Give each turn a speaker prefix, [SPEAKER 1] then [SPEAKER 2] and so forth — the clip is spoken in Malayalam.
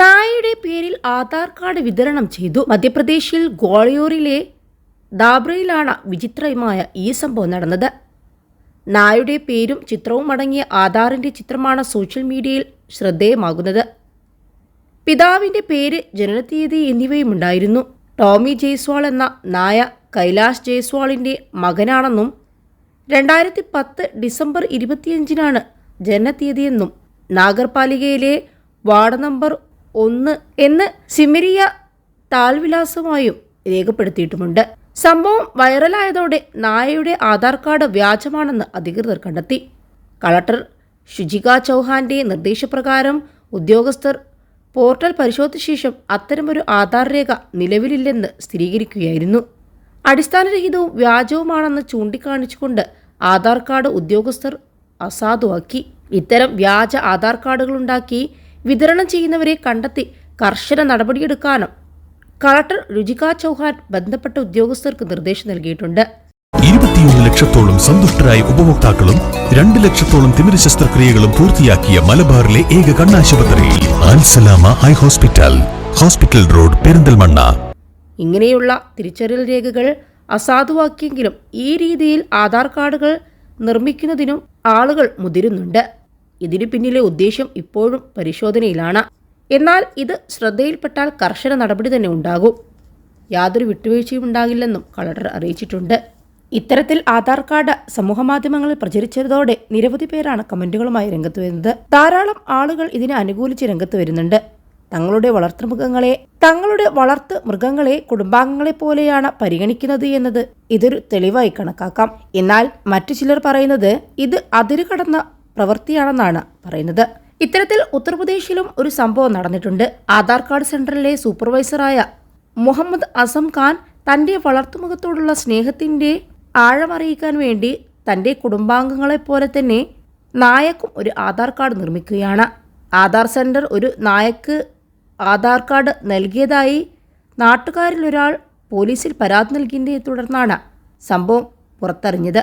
[SPEAKER 1] നായയുടെ പേരിൽ ആധാർ കാർഡ് വിതരണം ചെയ്തു. മധ്യപ്രദേശിൽ ഗ്വാളിയോറിലെ ദാബ്രയിലാണ് വിചിത്രമായ ഈ സംഭവം നടന്നത്. നായയുടെ പേരും ചിത്രവും അടങ്ങിയ ആധാറിന്റെ ചിത്രമാണ് സോഷ്യൽ മീഡിയയിൽ ശ്രദ്ധേയമാകുന്നത്. പിതാവിന്റെ പേര് ജനനത്തീയതി എന്നിവയുമുണ്ടായിരുന്നു. ടോമി ജയ്സ്വാൾ എന്ന നായ കൈലാഷ് ജയ്സ്വാളിന്റെ മകനാണെന്നും രണ്ടായിരത്തി പത്ത് ഡിസംബർ ഇരുപത്തിയഞ്ചിനാണ് ജനനത്തീയതിയെന്നും നാഗർപാലികയിലെ വാർഡ് നമ്പർ ഒന്ന് എന്ന് സിമിരിയ താൽവിലാസമായും രേഖപ്പെടുത്തിയിട്ടുമുണ്ട്. സംഭവം വൈറലായതോടെ നായയുടെ ആധാർ കാർഡ് വ്യാജമാണെന്ന് അധികൃതർ കണ്ടെത്തി. കളക്ടർ ഷുജിക ചൗഹാന്റെ നിർദ്ദേശപ്രകാരം ഉദ്യോഗസ്ഥർ പോർട്ടൽ പരിശോധിച്ച ശേഷം അത്തരമൊരു ആധാർ രേഖ നിലവിലില്ലെന്ന് സ്ഥിരീകരിക്കുകയായിരുന്നു. അടിസ്ഥാനരഹിതവും വ്യാജവുമാണെന്ന് ചൂണ്ടിക്കാണിച്ചുകൊണ്ട് ആധാർ കാർഡ് ഉദ്യോഗസ്ഥർ അസാധുവാക്കി. ഇത്തരം വ്യാജ ആധാർ കാർഡുകളുണ്ടാക്കി വിതരണം ചെയ്യുന്നവരെ കണ്ടെത്തി കർശന നടപടിയെടുക്കാനും കളക്ടർ രുചിക ചൗഹാൻ ബന്ധപ്പെട്ട ഉദ്യോഗസ്ഥർക്ക് നിർദ്ദേശം നൽകിയിട്ടുണ്ട്.
[SPEAKER 2] ഇരുപത്തിയൊന്ന് ലക്ഷത്തോളം സന്തുഷ്ടരായ ഉപഭോക്താക്കളും രണ്ട് ലക്ഷത്തോളം തിമിര ശസ്ത്രക്രിയകളും പൂർത്തിയാക്കിയ മലബാറിലെ ഏക കണ്ണാശുപത്രി Al Salama eye hospital hospital road Perinthalmanna.
[SPEAKER 1] ഇങ്ങനെയുള്ള തിരിച്ചറിയൽ രേഖകൾ അസാധുവാക്കിയെങ്കിലും ഈ രീതിയിൽ ആധാർ കാർഡുകൾ നിർമ്മിക്കുന്നതിനും ആളുകൾ മുതിരുന്നുണ്ട്. ഇതിനു പിന്നിലെ ഉദ്ദേശം ഇപ്പോഴും പരിശോധനയിലാണ്. എന്നാൽ ഇത് ശ്രദ്ധയിൽപ്പെട്ടാൽ കർശന നടപടി തന്നെ ഉണ്ടാകും. യാതൊരു വിട്ടുവീഴ്ചയും ഉണ്ടാകില്ലെന്നും കളക്ടർ അറിയിച്ചിട്ടുണ്ട്. ഇത്തരത്തിൽ ആധാർ കാർഡ് സമൂഹമാധ്യമങ്ങളിൽ പ്രചരിച്ചതോടെ നിരവധി പേരാണ് കമന്റുകളുമായി രംഗത്ത് വരുന്നത്. ധാരാളം ആളുകൾ ഇതിനെ അനുകൂലിച്ച് രംഗത്ത് വരുന്നുണ്ട്. തങ്ങളുടെ വളർത്തു മൃഗങ്ങളെ തങ്ങളുടെ വളർത്തു മൃഗങ്ങളെ കുടുംബാംഗങ്ങളെ പോലെയാണ് പരിഗണിക്കുന്നത് എന്നത് ഇതൊരു തെളിവായി കണക്കാക്കാം. എന്നാൽ മറ്റു ചിലർ പറയുന്നത് ഇത് അതിരു കടന്ന പ്രവൃത്തിയാണെന്നാണ് പറയുന്നത്. ഇത്തരത്തിൽ ഉത്തർപ്രദേശിലും ഒരു സംഭവം നടന്നിട്ടുണ്ട്. ആധാർ കാർഡ് സെന്ററിലെ സൂപ്പർവൈസറായ മുഹമ്മദ് അസം ഖാൻ തന്റെ വളർത്തുമുഖത്തോടുള്ള സ്നേഹത്തിന്റെ ആഴമറിയിക്കാൻ വേണ്ടി തന്റെ കുടുംബാംഗങ്ങളെപ്പോലെ തന്നെ നായക്കും ഒരു ആധാർ കാർഡ് നിർമ്മിക്കുകയാണ്. ആധാർ സെന്റർ ഒരു നായക്ക് ആധാർ കാർഡ് നൽകിയതായി നാട്ടുകാരിൽ ഒരാൾ പോലീസിൽ പരാതി നൽകിയതിനെ തുടർന്നാണ് സംഭവം പുറത്തറിഞ്ഞത്.